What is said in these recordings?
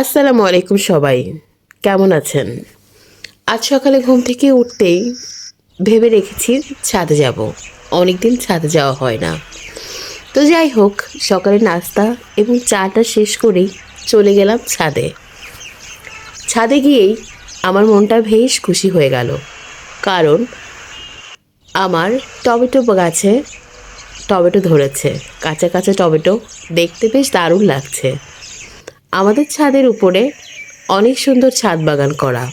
আসসালামু আলাইকুম সবাই। কেমন আছেন? আজ সকালে ঘুম থেকে উঠতেই ভেবে রেখেছি ছাদে যাব। অনেকদিন ছাদে যাওয়া হয় না। তো যাই হোক, সকালে নাস্তা এবং চাটা শেষ করেই চলে গেলাম ছাদে। ছাদে গিয়েই আমার মনটা বেশ খুশি হয়ে গেল। কারণ আমার টমেটো গাছে টমেটো ধরেছে। কাঁচা কাঁচা টমেটো দেখতে বেশ দারুণ লাগছে। আমাদের ছাদের উপরে অনেক সুন্দর ছাদ বাগান করা।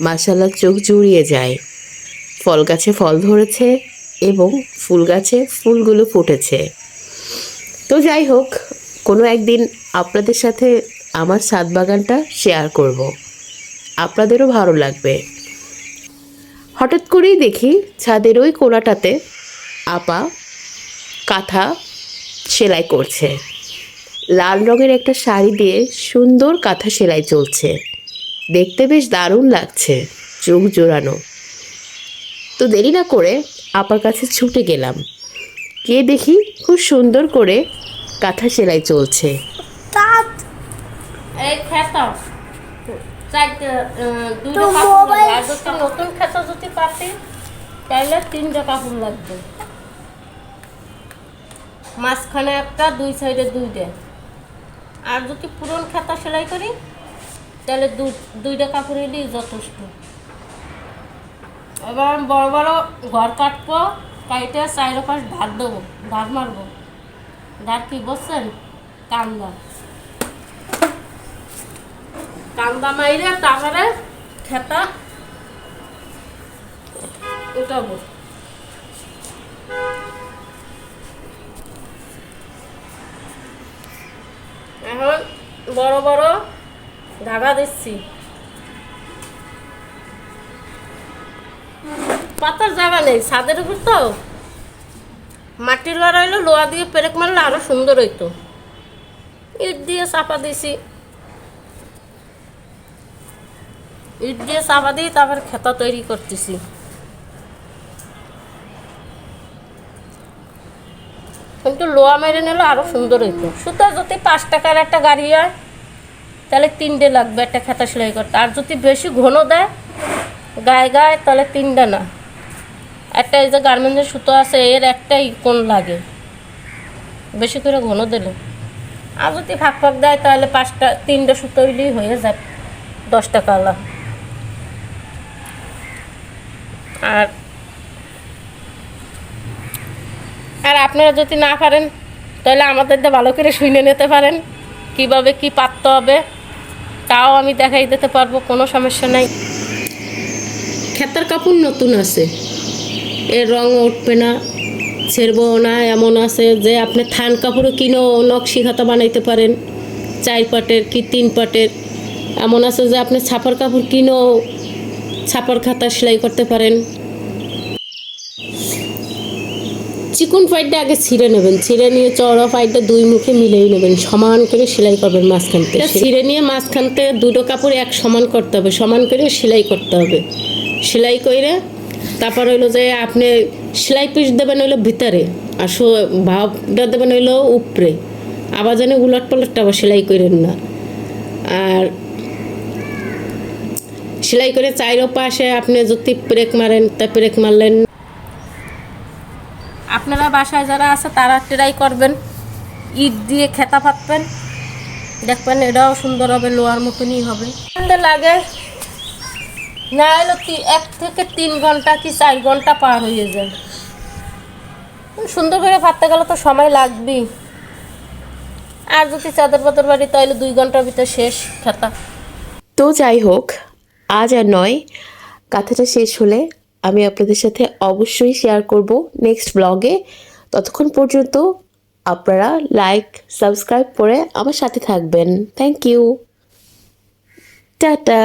মাসাল্লাহ চোখ জুড়িয়ে যায়। ফল গাছে ফল ধরেছে এবং ফুল গাছে ফুলগুলো ফুটেছে। তো যাই হোক, কোনো একদিন আপনাদের সাথে আমার ছাদ বাগানটা শেয়ার করব। আপনাদেরও ভালো লাগবে। হঠাৎ করেই দেখি ছাদের ওই কোনাটাতে আপা কাঁথা সেলাই করছে। লাল রঙের একটা শাড়ি দিয়ে সুন্দর কাঁথা সেলাই চলছে। দেখতে বেশ দারুণ লাগছে চোখ জোড়ানো। তো দেরি না করে আপার কাছে ছুটে গেলাম। গিয়ে দেখি খুব সুন্দর করে কাঁথা সেলাই চলছে। নতুন খেতা যদি পাতি তাহলে লাগবে। মাঝখানে একটা দুই সাইডে দুইটা। আর যদি পুরন খাতা সেলাই করি, তাহলে দুইটা কাপড় এলেই যথেষ্ট। এবার আমি বড় বড় ঘর কাটবো, কাইটে চাইরো পাশ ধার দেবো, ধার মারবো। ধার কি বসছেন কান্দা। কান্দা মাইরে তারপরে খেতা উঠাবো এখন বড় বড় ধাগা দিচ্ছি। পাতার জায়গা নেই, ছাদের উপর তো। মাটির লড়াইলে লোহা দিয়ে পেরেক মারলে আরও সুন্দর হইতো। ইট দিয়ে চাপা দিছি। ইট দিয়ে চাপা দিয়ে তারপর খেতা তৈরি করতেছি। কিন্তু লোয়া মেরে নিলে আরও সুন্দর হইতো। সুতো যদি পাঁচ টাকার একটা গাড়ি হয়, তাহলে তিনটে লাগবে একটা খেতা সেলাই করতে। আর যদি বেশি ঘন দেয়, গায়ে গায়ে, তাহলে তিনটে না। একটা এই যে গার্মেন্টের সুতো আছে, এর একটাই কোন লাগে? বেশি করে ঘন দিলে। আর যদি ফাঁক ফাঁক দেয়, তাহলে পাঁচটা, তিনটে সুতো হইলেই হয়ে যায়, দশ টাকা আর আর আপনারা যদি না পারেন, তাহলে আমাদের ভালো করে শুনে নিতে পারেন। কীভাবে কি পাততে হবে, তাও আমি দেখাই দিতে পারব, কোনো সমস্যা নাই। খেতার কাপড় নতুন আছে। এর রং উঠবে না, ছেড়বো না, এমন আছে যে আপনি থান কাপড়ও কিনেও নকশি খাতা বানাইতে পারেন। চার পাটের কি তিন পাটের, এমন আছে যে আপনি ছাপার কাপড় কিনেও ছাপার খাতা সেলাই করতে পারেন। চিকন পাইটটা আগে ছিঁড়ে নেবেন। ছিঁড়ে নিয়ে চড়া পাইটটা দুই মুখে মিলিয়ে নেবেন। সমান করে সেলাই করবেন মাঝখান থেকে। ছিঁড়ে নিয়ে মাঝখান থেকে দুটো কাপড় এক সমান করতে হবে। সমান করে সেলাই করতে হবে। সেলাই করে তারপর হইল যে আপনি সেলাই পিস দেবেন হইল ভিতরে, আর ভাবটা দেবেন হইল উপরে। আবার যেন উলট পালটটা আবার সেলাই করেন না। আর সেলাই করে চাইরো পাশে আপনি যদি ব্রেক মারেন, তা ব্রেক মারলেন আপনারা বাসায় যারা আছে, তারা ট্রাই করবেন। ইট দিয়ে খেতা পাতবেন দেখবেন এটাও সুন্দর হবে লোয়ার মতনই হবে। লাগে, না তি- এক থেকে তিন ঘণ্টা কি চার ঘণ্টা পার হয়ে যায়। সুন্দর করে পাততে গেলে তো সময় লাগবেই। আর যদি চাদর পাতর বাড়ি, তাহলে দুই ঘণ্টার ভিতর শেষ খেতা। তো যাই হোক, আজ আর নয়, কথাটা শেষ হলে আমি আপনাদের সাথে অবশ্যই শেয়ার করব নেক্সট ব্লগে ততক্ষণ পর্যন্ত আপনারা লাইক সাবস্ক্রাইব করে আমার সাথে থাকবেন। Thank you tata.